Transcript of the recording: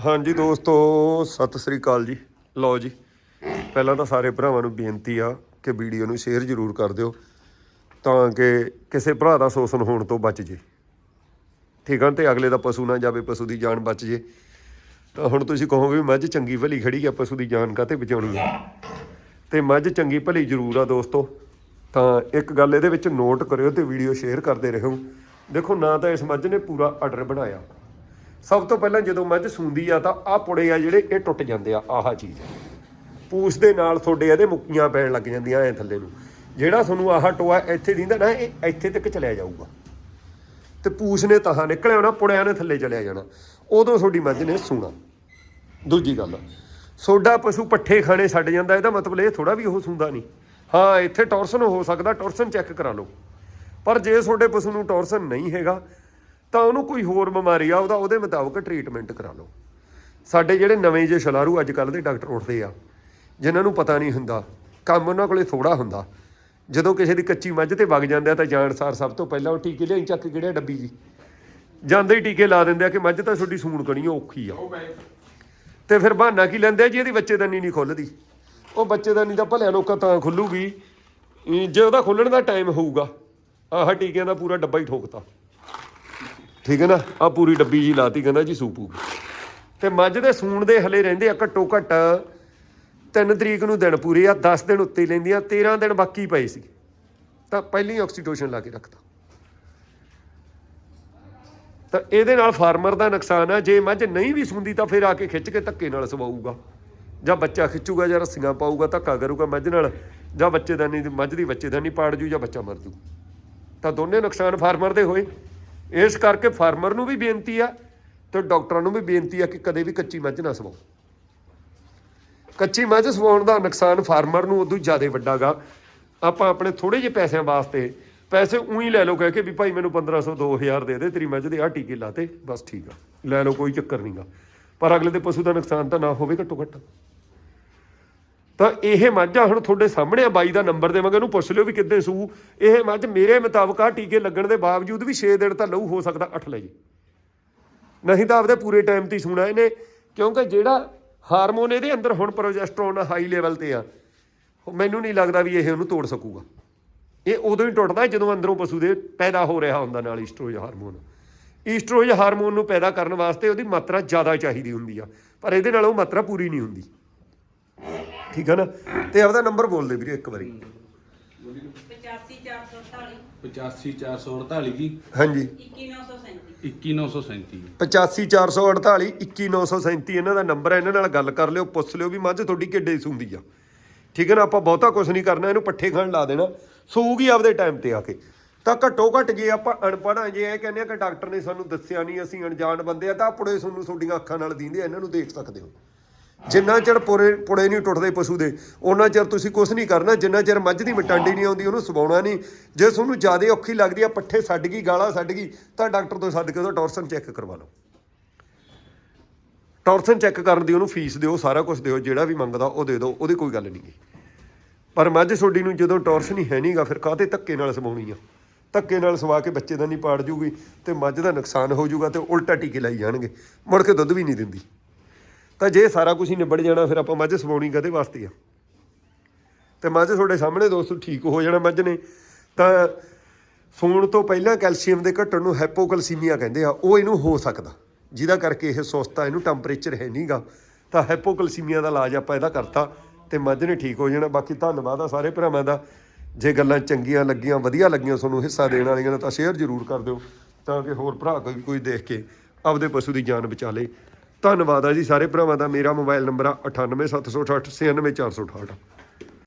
ਹਾਂਜੀ ਦੋਸਤੋ, ਸਤਿ ਸ੍ਰੀ ਅਕਾਲ ਜੀ। ਲਓ ਜੀ, ਪਹਿਲਾਂ ਤਾਂ ਸਾਰੇ ਭਰਾਵਾਂ ਨੂੰ ਬੇਨਤੀ ਆ ਕਿ ਵੀਡੀਓ ਨੂੰ ਸ਼ੇਅਰ ਜ਼ਰੂਰ ਕਰ ਦਿਓ ਤਾਂ ਕਿ ਕਿਸੇ ਭਰਾ ਦਾ ਸ਼ੋਸ਼ਣ ਹੋਣ ਤੋਂ ਬਚ ਜੇ। ਠੀਕ ਆ ਤੇ ਅਗਲੇ ਦਾ ਪਸ਼ੂ ਨਾ ਜਾਵੇ, ਪਸ਼ੂ ਦੀ ਜਾਨ ਬਚ ਜੇ। ਤਾਂ ਹੁਣ ਤੁਸੀਂ ਕਹੋਗੇ ਵੀ ਮੱਝ ਚੰਗੀ ਭਲੀ ਖੜੀ ਆ, ਪਸ਼ੂ ਦੀ ਜਾਨ ਕਾਤੇ ਬਚਾਉਣੀ ਆ? ਤੇ ਮੱਝ ਚੰਗੀ ਭਲੀ ਜ਼ਰੂਰ ਆ ਦੋਸਤੋ। ਤਾਂ ਇੱਕ ਗੱਲ ਇਹਦੇ ਵਿੱਚ ਨੋਟ ਕਰਿਓ ਤੇ ਵੀਡੀਓ ਸ਼ੇਅਰ ਕਰਦੇ ਰਹੋ। ਦੇਖੋ, ਨਾ ਤਾਂ ਇਸ ਮੱਝ ਨੇ ਪੂਰਾ ਆਰਡਰ ਬਣਾਇਆ। ਸਭ ਤੋਂ ਪਹਿਲਾਂ ਜਦੋਂ ਮੱਝ ਸੂੰਦੀ ਆ ਤਾਂ ਆਹ ਪੁੜੇ ਆ ਜਿਹੜੇ, ਇਹ ਟੁੱਟ ਜਾਂਦੇ ਆ, ਆਹ ਚੀਜ਼। ਪੂਛ ਦੇ ਨਾਲ ਤੁਹਾਡੇ ਇਹਦੇ ਮੁੱਕੀਆਂ ਪੈਣ ਲੱਗ ਜਾਂਦੀਆਂ ਐ ਥੱਲੇ ਨੂੰ। ਜਿਹੜਾ ਤੁਹਾਨੂੰ ਆਹ ਟੋਆ ਇੱਥੇ ਦਿੰਦਾ ਨਾ, ਇਹ ਇੱਥੇ ਤੱਕ ਚਲਿਆ ਜਾਊਗਾ। ਤੇ ਪੂਛ ਨੇ ਤਾਂ ਨਿਕਲਿਆ ਹੋਣਾ, ਪੁੜਿਆਂ ਨੇ ਥੱਲੇ ਚਲਿਆ ਜਾਣਾ। ਉਦੋਂ ਤੁਹਾਡੀ ਮੱਝ ਨੇ ਸੂਣਾ। ਦੂਜੀ ਗੱਲ ਸੋਡਾ ਪਸ਼ੂ ਪੱਠੇ ਖਾਣੇ ਛੱਡ ਜਾਂਦਾ, ਇਹਦਾ ਮਤਲਬ ਇਹ ਥੋੜਾ ਵੀ ਉਹ ਸੁੰਦਾ ਨਹੀਂ। ਹਾਂ, ਇੱਥੇ ਟੌਰਸਨ ਹੋ ਸਕਦਾ, ਟੌਰਸਨ ਚੈੱਕ ਕਰਾ ਲਓ। ਪਰ ਜੇ ਤੁਹਾਡੇ ਪਸ਼ੂ ਨੂੰ ਟੌਰਸਨ ਨਹੀਂ ਹੈਗਾ ਤਾਂ ਉਹਨੂੰ ਕੋਈ ਹੋਰ ਬਿਮਾਰੀ ਆ, ਉਹਦਾ ਉਹਦੇ ਮੁਤਾਬਕ ਟ੍ਰੀਟਮੈਂਟ ਕਰਾ ਲਓ। ਸਾਡੇ ਜਿਹੜੇ ਨਵੇਂ ਜੇ ਛਲਾਰੂ ਅੱਜ ਕੱਲ ਦੇ ਡਾਕਟਰ ਉੱਠਦੇ ਆ, ਜਿਨ੍ਹਾਂ ਨੂੰ ਪਤਾ ਨਹੀਂ ਹੁੰਦਾ, ਕੰਮ ਉਹਨਾਂ ਕੋਲੇ ਥੋੜਾ ਹੁੰਦਾ। ਜਦੋਂ ਕਿਸੇ ਦੀ ਕੱਚੀ ਮੱਝ ਤੇ ਵਗ ਜਾਂਦੇ ਆ, ਤਾਂ ਜਾਣਸਾਰ ਸਭ ਤੋਂ ਪਹਿਲਾਂ ਉਹ ਟੀਕੇ ਲਿਆਈ, ਚੱਕ ਕਿਹੜੇ ਡੱਬੀ ਜੀ। ਜਾਂਦੇ ਹੀ ਟੀਕੇ ਲਾ ਦਿੰਦੇ ਆ ਕਿ ਮੱਝ ਤਾਂ ਤੁਹਾਡੀ ਸੂਣ ਕਣੀ ਔਖੀ ਆ। ਤੇ ਫਿਰ ਬਹਾਨਾ ਕੀ ਲੈਂਦੇ ਆ ਜੀ, ਇਹਦੀ ਬੱਚੇਦਾਨੀ ਨਹੀਂ ਖੁੱਲਦੀ। ਉਹ ਬੱਚੇਦਾਨੀ ਤਾਂ ਭਲਿਆ ਲੋਕਾਂ ਤਾਂ ਖੁੱਲੂਗੀ। ਜੇ ਉਹਦਾ ਖੁੱਲਣ ਦਾ ਟਾਈਮ ਹੋਊਗਾ, ਆਹ ਟੀਕਿਆਂ ਦਾ ਪੂਰਾ ਡੱਬਾ ਹੀ ਠੋਕਤਾ। ਠੀਕ ਹੈ ਨਾ? ਆ ਪੂਰੀ ਡੱਬੀ ਜੀ ਲਾਤੀ, ਕਹਿੰਦਾ ਜੀ ਸੂਪੂ। ਤੇ ਮੱਝ ਦੇ ਸੂਣ ਦੇ ਹਲੇ ਰਹਿੰਦੇ ਆ ਘੱਟੋ ਘੱਟ 3 ਤਰੀਕ ਨੂੰ ਦਿਨ ਪੂਰੇ ਆ 10 ਦਿਨ ਉੱਤੇ ਲੈਂਦੀਆਂ 13 ਦਿਨ ਬਾਕੀ ਪਏ ਸੀ। ਤਾਂ ਪਹਿਲਾਂ ਹੀ ਆਕਸੀਟੋਸ਼ਨ ਲਾ ਕੇ ਰੱਖਤਾ। ਤਾਂ ਇਹਦੇ ਨਾਲ ਫਾਰਮਰ ਦਾ ਨੁਕਸਾਨ ਆ, ਜੇ ਮੱਝ ਨਹੀਂ ਵੀ ਸੁੰਦੀ ਤਾਂ ਫਿਰ ਆ ਕੇ ਖਿੱਚ ਕੇ ਧੱਕੇ ਨਾਲ ਸਵਾਊਗਾ। ਜਾਂ ਬੱਚਾ ਖਿੱਚੂਗਾ ਜਾਂ ਰੱਸੀਆਂ ਪਾਊਗਾ, ਧੱਕਾ ਕਰੂਗਾ ਮੱਝ ਨਾਲ, ਜਾਂ ਬੱਚੇਦਾਨੀ ਦੀ ਮੱਝ ਦੀ ਬੱਚੇਦਾਨੀ ਪਾੜ ਜੂ ਜਾਂ ਬੱਚਾ ਮਰ ਜੂ। ਤਾਂ ਦੋਨੇ ਨੁਕਸਾਨ ਫਾਰਮਰ ਦੇ ਹੋਏ। ਇਸ ਕਰਕੇ ਫਾਰਮਰ ਨੂੰ ਵੀ ਬੇਨਤੀ ਆ ਤੇ ਡਾਕਟਰਾਂ ਨੂੰ ਵੀ ਬੇਨਤੀ ਆ ਕਿ ਕਦੇ ਵੀ ਕੱਚੀ ਮੱਝ ਨਾ ਸਵਾਓ। ਕੱਚੀ ਮੱਝ ਸਵਾਉਣ ਦਾ ਨੁਕਸਾਨ ਫਾਰਮਰ ਨੂੰ ਉਦੋਂ ਜ਼ਿਆਦਾ ਵੱਡਾਗਾ ਆਪਾਂ ਆਪਣੇ ਥੋੜੇ ਜਿਹੇ ਪੈਸਿਆਂ ਵਾਸਤੇ ਪੈਸੇ ਉਹੀ ਲੈ ਲਓ ਕਹਿ ਕੇ ਵੀ ਭਾਈ ਮੈਨੂੰ 1500 2000 ਦੇ ਦੇ ਤੇਰੀ ਮੱਝ ਦੇ ਆ ਟੀਕੇ ਲਾਤੇ ਬਸ ਠੀਕ ਆ। ਲੈ ਲਓ ਕੋਈ ਚੱਕਰ ਨਹੀਂਗਾ ਪਰ ਅਗਲੇ ਦੇ ਪਸ਼ੂ ਦਾ ਨੁਕਸਾਨ ਤਾਂ ਨਾ ਹੋਵੇ ਘੱਟੋ ਘੱਟ। ਤਾਂ ਇਹ ਮੱਝ ਆ ਹੁਣ ਤੁਹਾਡੇ ਸਾਹਮਣੇ ਆ, ਬਾਈ ਦਾ ਨੰਬਰ ਦੇਵਾਂਗੇ, ਉਹਨੂੰ ਪੁੱਛ ਲਿਓ ਵੀ ਕਿੱਦਾਂ ਸੂ। ਇਹ ਮੱਝ ਮੇਰੇ ਮੁਤਾਬਕ ਆ, ਟੀਕੇ ਲੱਗਣ ਦੇ ਬਾਵਜੂਦ ਵੀ 6 ਦਿਨ ਤਾਂ ਲਊ ਹੋ ਸਕਦਾ 8 ਲੈ ਜੇ। ਨਹੀਂ ਤਾਂ ਆਪਦੇ ਪੂਰੇ ਟਾਈਮ ਤੇ ਹੀ ਸੂਣਾ ਇਹਨੇ, ਕਿਉਂਕਿ ਜਿਹੜਾ ਹਾਰਮੋਨ ਇਹਦੇ ਅੰਦਰ ਹੁਣ ਪ੍ਰੋਜੈਸਟਰੋਨ ਹਾਈ ਲੈਵਲ ਤੇ ਆ ਮੈਨੂੰ ਨਹੀਂ ਲੱਗਦਾ ਵੀ ਇਹ ਉਹਨੂੰ ਤੋੜ ਸਕੂਗਾ। ਇਹ ਉਦੋਂ ਹੀ ਟੁੱਟਦਾ ਜਦੋਂ ਅੰਦਰੋਂ ਪਸ਼ੂ ਦੇ ਪੈਦਾ ਹੋ ਰਿਹਾ ਹੁੰਦਾ ਨਾਲ ਈਸਟਰੋਜ ਹਾਰਮੋਨ। ਈਸਟਰੋਜ ਹਾਰਮੋਨ ਨੂੰ ਪੈਦਾ ਕਰਨ ਵਾਸਤੇ ਉਹਦੀ ਮਾਤਰਾ ਜ਼ਿਆਦਾ ਚਾਹੀਦੀ ਹੁੰਦੀ ਆ, ਪਰ ਇਹਦੇ ਨਾਲ ਉਹ ਮਾਤਰਾ ਪੂਰੀ ਨਹੀਂ ਹੁੰਦੀ। ਠੀਕ ਹੈ ਨਾ? ਤੇ ਆਪਦਾ ਨੰਬਰ ਬੋਲ ਦੇ ਵੀਰੇ ਇੱਕ ਵਾਰੀ। 85448 85448 ਜੀ। ਹਾਂਜੀ। 21937 21937 85448 21937 ਇਹਨਾਂ ਦਾ ਨੰਬਰ ਹੈ ਇਹਨਾਂ ਨਾਲ ਗੱਲ ਕਰ ਲਿਓ ਪੁੱਛ ਲਿਓ ਵੀ ਮੱਝ ਤੁਹਾਡੀ ਕਿੱਡੇ ਸੂੰਦੀ ਆ। ਠੀਕ ਹੈ ਨਾ? ਆਪਾਂ ਬਹੁਤਾ ਕੁਝ ਨਹੀਂ ਕਰਨਾ ਇਹਨੂੰ ਪੱਠੇ ਖਾਣ ਲਾ ਦੇਣਾ। ਸੂਗੀ ਆਪਦੇ ਟਾਈਮ ਤੇ ਆ ਕੇ। ਤਾਂ ਘੱਟੋ ਘੱਟ ਜੇ ਆਪਾਂ ਅਣਪੜ੍ਹ ਆ ਜੇ ਇਹ ਕਹਿੰਦੇ ਆ ਕਿ ਡਾਕਟਰ ਨੇ ਸਾਨੂੰ ਦੱਸਿਆ ਨਹੀਂ ਅਸੀਂ ਅਣਜਾਣ ਬੰਦੇ ਆ ਤਾਂ ਪੁੜੇ ਤੁਹਾਨੂੰ ਤੁਹਾਡੀਆਂ ਅੱਖਾਂ ਨਾਲ ਦੀਂਦੇ ਆ ਇਹਨਾਂ ਨੂੰ ਦੇਖ ਸਕਦੇ ਹੋ। ਜਿੰਨਾ ਚਿਰ ਪੁਰੇ ਪੁੜੇ ਨਹੀਂ ਟੁੱਟਦੇ ਪਸ਼ੂ ਦੇ ਉਹਨਾਂ ਚਿਰ ਤੁਸੀਂ ਕੁਝ ਨਹੀਂ ਕਰਨਾ, ਜਿੰਨਾ ਚਿਰ ਮੱਝ ਦੀ ਮਟਾਂਡੀ ਨਹੀਂ ਆਉਂਦੀ, ਉਹਨੂੰ ਸਵਾਉਣਾ ਨਹੀਂ। ਜੇ ਤੁਹਾਨੂੰ ਜ਼ਿਆਦਾ ਔਖੀ ਲੱਗਦੀ ਆ, ਪੱਠੇ ਛੱਡ ਗਈ, ਗਾਲਾਂ ਛੱਡ ਗਈ, ਤਾਂ ਡਾਕਟਰ ਤੋਂ ਸੱਦ ਕੇ ਉਹਦਾ ਟੌਰਸਨ ਚੈੱਕ ਕਰਵਾ ਲਓ। ਟੌਰਸਨ ਚੈੱਕ ਕਰਨ ਦੀ ਉਹਨੂੰ ਫੀਸ ਦਿਓ, ਸਾਰਾ ਕੁਝ ਦਿਓ, ਜਿਹੜਾ ਵੀ ਮੰਗਦਾ ਉਹ ਦੇ ਦਿਓ, ਉਹਦੀ ਕੋਈ ਗੱਲ ਨਹੀਂ ਗੀ। ਪਰ ਮੱਝ ਤੁਹਾਡੀ ਨੂੰ ਜਦੋਂ ਟੌਰਸਨ ਹੀ ਹੈ ਨਹੀਂਗਾ ਫਿਰ ਕਾਹਤੇ ਧੱਕੇ ਨਾਲ ਸਵਾਉਣੀ ਆ? ਧੱਕੇ ਨਾਲ ਸਵਾ ਕੇ ਬੱਚੇ ਦਾ ਨਹੀਂ ਪਾੜ ਜੂਗੀ ਤੇ ਮੱਝ ਦਾ ਨੁਕਸਾਨ ਹੋ ਜਾਊਗਾ ਤੇ ਉਲਟਾ ਟੀਕੇ ਲਾਈ ਜਾਣਗੇ। ਮੁੜ ਕੇ ਦੁੱਧ ਵੀ ਨਹੀਂ ਦਿੰਦੀ। ਤਾਂ ਜੇ ਸਾਰਾ ਕੁਝ ਹੀ ਨਿਬੜ ਜਾਣਾ, ਫਿਰ ਆਪਾਂ ਮੱਝ ਸਵਾਉਣੀ ਕਦੇ ਵਾਸਤੇ ਆ? ਤੇ ਮੱਝ ਤੁਹਾਡੇ ਸਾਹਮਣੇ ਦੋਸਤੋ ਠੀਕ ਹੋ ਜਾਣਾ ਮੱਝ ਨੇ। ਤਾਂ ਸੌਣ ਤੋਂ ਪਹਿਲਾਂ ਕੈਲਸ਼ੀਅਮ ਦੇ ਘਟਣ ਨੂੰ ਹਾਈਪੋਕੈਲਸੀਮੀਆ ਕਹਿੰਦੇ ਆ, ਉਹ ਇਹਨੂੰ ਹੋ ਸਕਦਾ। ਜਿਹਦਾ ਕਰਕੇ ਇਹ ਸੁਸਤਾ ਇਹਨੂੰ ਟੈਂਪਰੇਚਰ ਹੈ ਨਹੀਂਗਾ ਤਾਂ ਹਾਈਪੋਕੈਲਸੀਮੀਆ ਦਾ ਇਲਾਜ ਆਪਾਂ ਇਹਦਾ ਕਰਤਾ ਤੇ ਮੱਝ ਨੇ ਠੀਕ ਹੋ ਜਾਣਾ। ਬਾਕੀ ਧੰਨਵਾਦ ਆ ਸਾਰੇ ਭਰਾਵਾਂ ਦਾ। ਜੇ ਗੱਲਾਂ ਚੰਗੀਆਂ ਲੱਗੀਆਂ, ਵਧੀਆ ਲੱਗੀਆਂ ਤੁਹਾਨੂੰ ਹਿੱਸਾ ਦੇਣ ਵਾਲੀਆਂ ਤਾਂ ਸ਼ੇਅਰ ਜ਼ਰੂਰ ਕਰ ਦਿਓ, ਤਾਂ ਕਿ ਹੋਰ ਭਰਾ ਕੋਈ ਕੋਈ ਦੇਖ ਕੇ ਆਪਦੇ ਪਸ਼ੂ ਦੀ ਜਾਨ ਬਚਾ ਲੇ। ਧੰਨਵਾਦ ਆ ਜੀ ਸਾਰੇ ਭਰਾਵਾਂ ਦਾ। ਮੇਰਾ ਮੋਬਾਈਲ ਨੰਬਰ ਆ 98768 96468